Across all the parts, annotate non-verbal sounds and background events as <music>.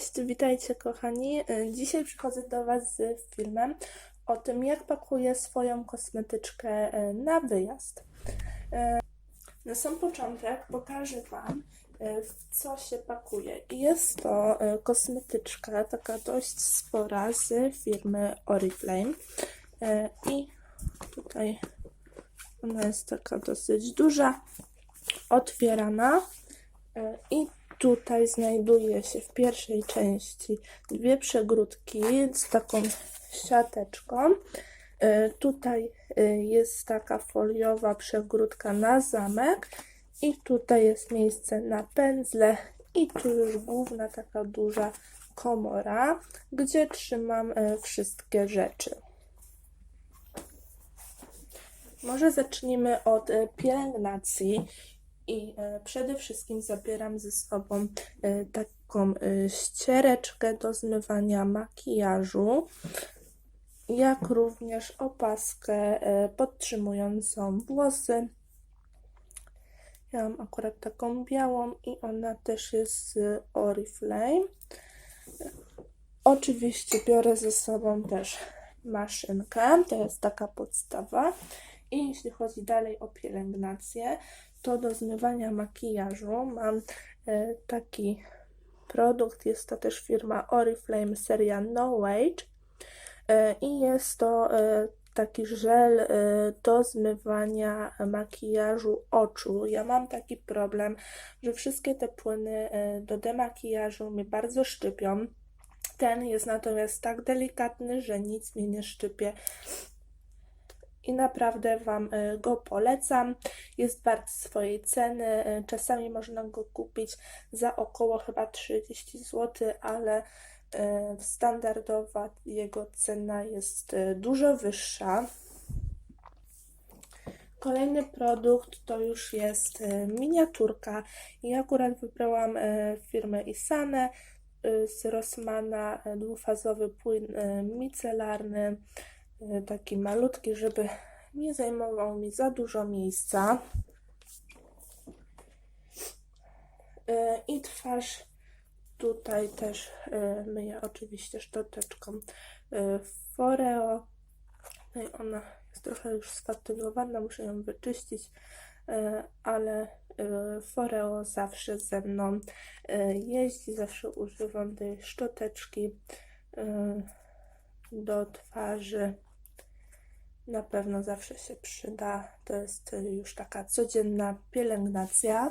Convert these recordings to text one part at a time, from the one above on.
Cześć, witajcie kochani. Y, Dzisiaj przychodzę do Was z filmem o tym, jak pakuję swoją kosmetyczkę y, na wyjazd. Y, Na sam początek pokażę Wam, w co się pakuje. Jest to kosmetyczka taka dość spora z firmy Oriflame. I tutaj ona jest taka dosyć duża, otwierana. E, I tutaj znajduje się w pierwszej części dwie przegródki z taką siateczką. E, Tutaj e, jest taka foliowa przegródka na zamek i tutaj jest miejsce na pędzle i tu już główna taka duża komora, gdzie trzymam e, wszystkie rzeczy. Może zacznijmy od pielęgnacji. I e, przede wszystkim zabieram ze sobą e, taką e, ściereczkę do zmywania makijażu, jak również opaskę podtrzymującą włosy. Ja mam akurat taką białą i ona też jest z Oriflame. Oczywiście biorę ze sobą też maszynkę, to jest taka podstawa. I jeśli chodzi dalej o pielęgnację, to do zmywania makijażu mam e, taki produkt, jest to też firma Oriflame seria No Age e, i jest to e, taki żel do zmywania makijażu oczu. Ja mam taki problem, że wszystkie te płyny do demakijażu mnie bardzo szczypią. Ten jest natomiast tak delikatny, że nic mnie nie szczypie i naprawdę Wam y, go polecam. Jest wart swojej ceny. Y, Czasami można go kupić za około chyba 30 zł, ale y, standardowa jego cena jest dużo wyższa. Kolejny produkt to już jest miniaturka i akurat wybrałam firmę Isane z Rossmana dwufazowy płyn micelarny taki malutki, żeby nie zajmował mi za dużo miejsca. Y, I twarz tutaj też y, myję oczywiście szczoteczką Foreo. No i ona jest trochę już sfatygowana, muszę ją wyczyścić, ale Foreo zawsze ze mną jeździ, zawsze używam tej szczoteczki do twarzy. Na pewno zawsze się przyda. To jest y, już taka codzienna pielęgnacja.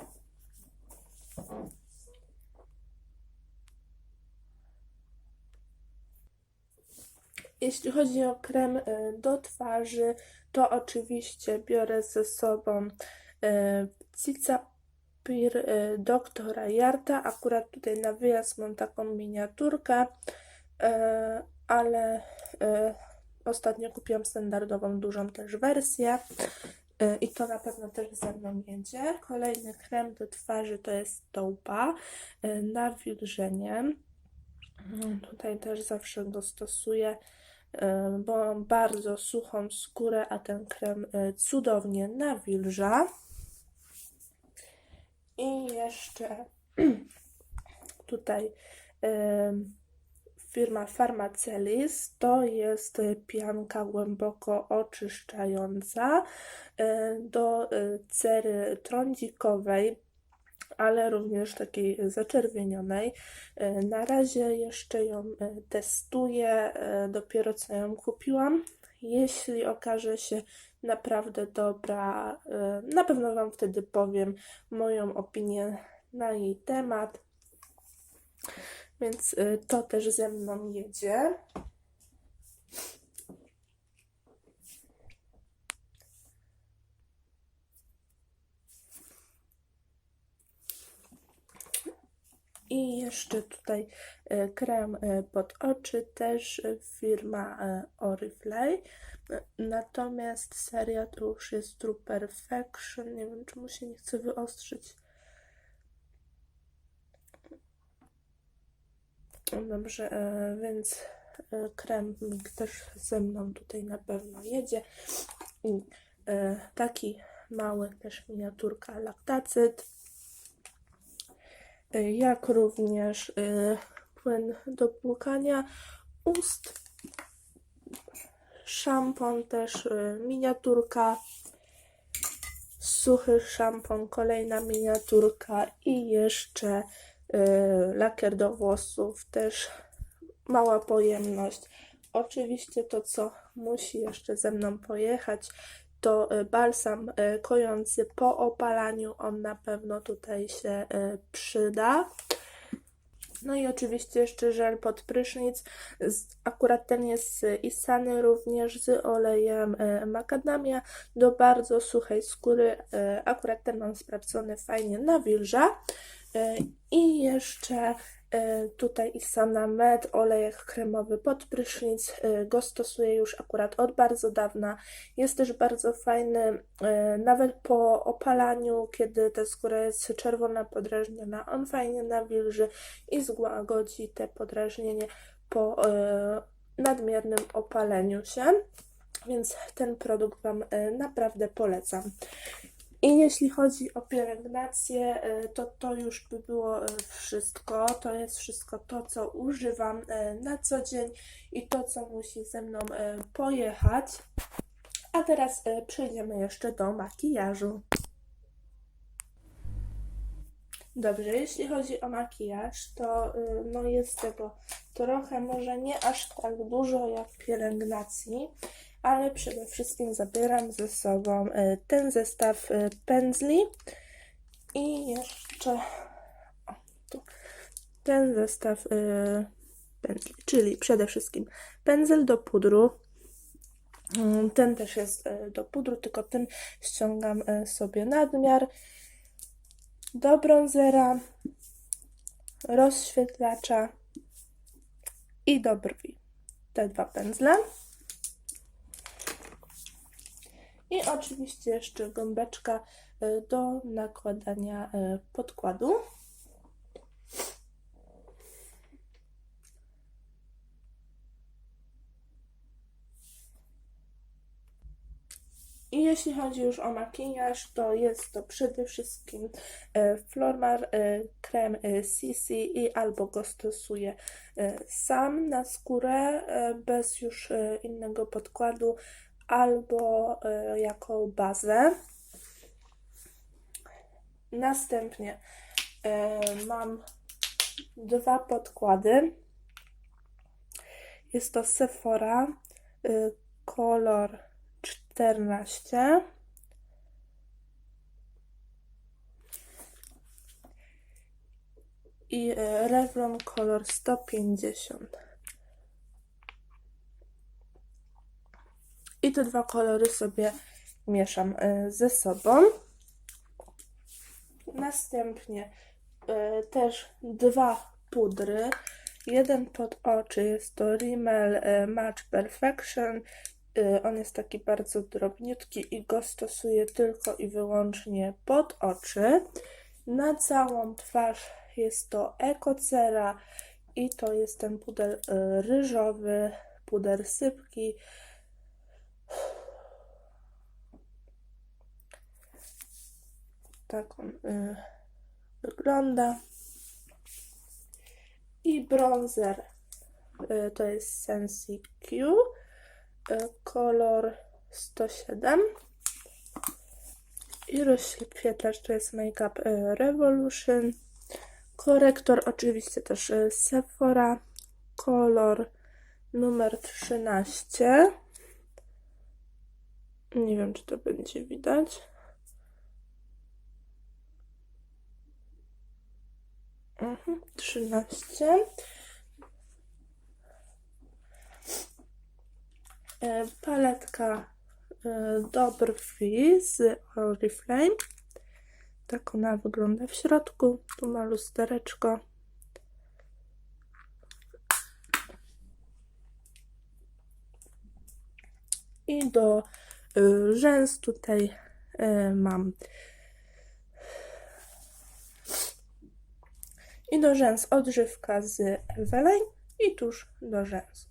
Jeśli chodzi o krem y, do twarzy, to oczywiście biorę ze sobą y, Cicapir y, doktora Jarta. Akurat tutaj na wyjazd mam taką miniaturkę, ale ostatnio kupiłam standardową, dużą też wersję. Y, I to na pewno też ze mną jedzie. Kolejny krem do twarzy to jest Toupa y, nawilżenie. Mm, Tutaj też zawsze go stosuję, y, bo mam bardzo suchą skórę, a ten krem y, cudownie nawilża. I jeszcze <clears throat> tutaj firma Pharmacelis to jest y, pianka głęboko oczyszczająca y, do y, cery trądzikowej, ale również takiej zaczerwienionej. Na razie jeszcze ją testuję, dopiero co ją kupiłam. Jeśli okaże się naprawdę dobra, na pewno Wam wtedy powiem moją opinię na jej temat. Więc y, to też ze mną jedzie. I jeszcze tutaj y, krem y, pod oczy, też firma Oriflame. Natomiast seria to już jest True Perfection. Nie wiem, czemu się nie chce wyostrzyć. Dobrze, e, więc e, krem też ze mną tutaj na pewno jedzie. I e, taki mały też miniaturka laktacyt. Jak również płyn do płukania ust, szampon też miniaturka, suchy szampon, kolejna miniaturka i jeszcze lakier do włosów, też mała pojemność. Oczywiście to, co musi jeszcze ze mną pojechać, to y, balsam y, kojący po opalaniu. On na pewno tutaj się y, przyda. No i oczywiście jeszcze żel pod prysznic. Akurat ten jest z Isany również z olejem makadamia do bardzo suchej skóry. Akurat ten mam sprawdzony fajnie na wilża. E, I jeszcze e, tutaj Isana Med, olejek kremowy pod prysznic. E, Go stosuję już akurat od bardzo dawna. Jest też bardzo fajny, nawet po opalaniu, kiedy ta skóra jest czerwona, podrażniona. On fajnie nawilży i złagodzi te podrażnienie po nadmiernym opaleniu się. Więc ten produkt Wam naprawdę polecam. I jeśli chodzi o pielęgnację, e, to to już by było e, wszystko. To jest wszystko to, co używam e, na co dzień i to, co musi ze mną pojechać. A teraz przejdziemy jeszcze do makijażu. Dobrze, jeśli chodzi o makijaż, to no jest tego trochę, może nie aż tak dużo jak pielęgnacji, ale przede wszystkim zabieram ze sobą y, ten zestaw y, pędzli i jeszcze o, tu, ten zestaw y, pędzli, czyli przede wszystkim pędzel do pudru. Mm, Ten też jest do pudru, tylko tym ściągam sobie nadmiar do bronzera, rozświetlacza i do brwi. Te dwa pędzle. I oczywiście jeszcze gąbeczka y, do nakładania y, podkładu. I jeśli chodzi już o makijaż, to jest to przede wszystkim e, Flormar e, krem e, CC i albo go stosuję e, sam na skórę e, bez już e, innego podkładu, albo e, jako bazę. Następnie e, mam dwa podkłady. Jest to Sephora y, kolor 14. I Revlon kolor 150. I te dwa kolory sobie mieszam y, ze sobą. Następnie y, też dwa pudry. Jeden pod oczy jest to Rimmel y, Match Perfection. On jest taki bardzo drobniutki i go stosuję tylko i wyłącznie pod oczy. Na całą twarz jest to Ecocera i to jest ten puder ryżowy, puder sypki. Tak on y, wygląda. I bronzer y, to jest Sensi Q, y, kolor 107. I rozświetlacz to jest Makeup y, Revolution. Korektor oczywiście też y, Sephora, kolor numer 13. Nie wiem, czy to będzie widać. Mhm, 13. E, Paletka e, do brwi z Oriflame. Tak ona wygląda w środku. Tu ma lustereczko. I do rzęs tutaj y, mam i do rzęs odżywka z Eveline i tuż do rzęs.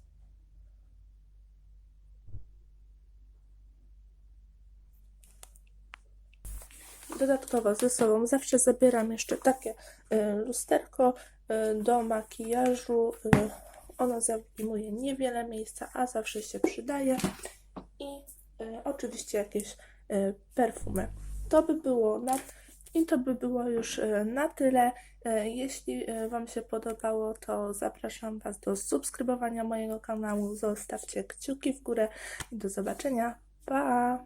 dodatkowo ze sobą zawsze zabieram jeszcze takie y, lusterko y, do makijażu. Y, ono zajmuje niewiele miejsca, a zawsze się przydaje. Y, oczywiście jakieś y, perfumy. To by było na, i to by było już y, na tyle. Jeśli Wam się podobało, to zapraszam Was do subskrybowania mojego kanału. Zostawcie kciuki w górę i do zobaczenia. Pa!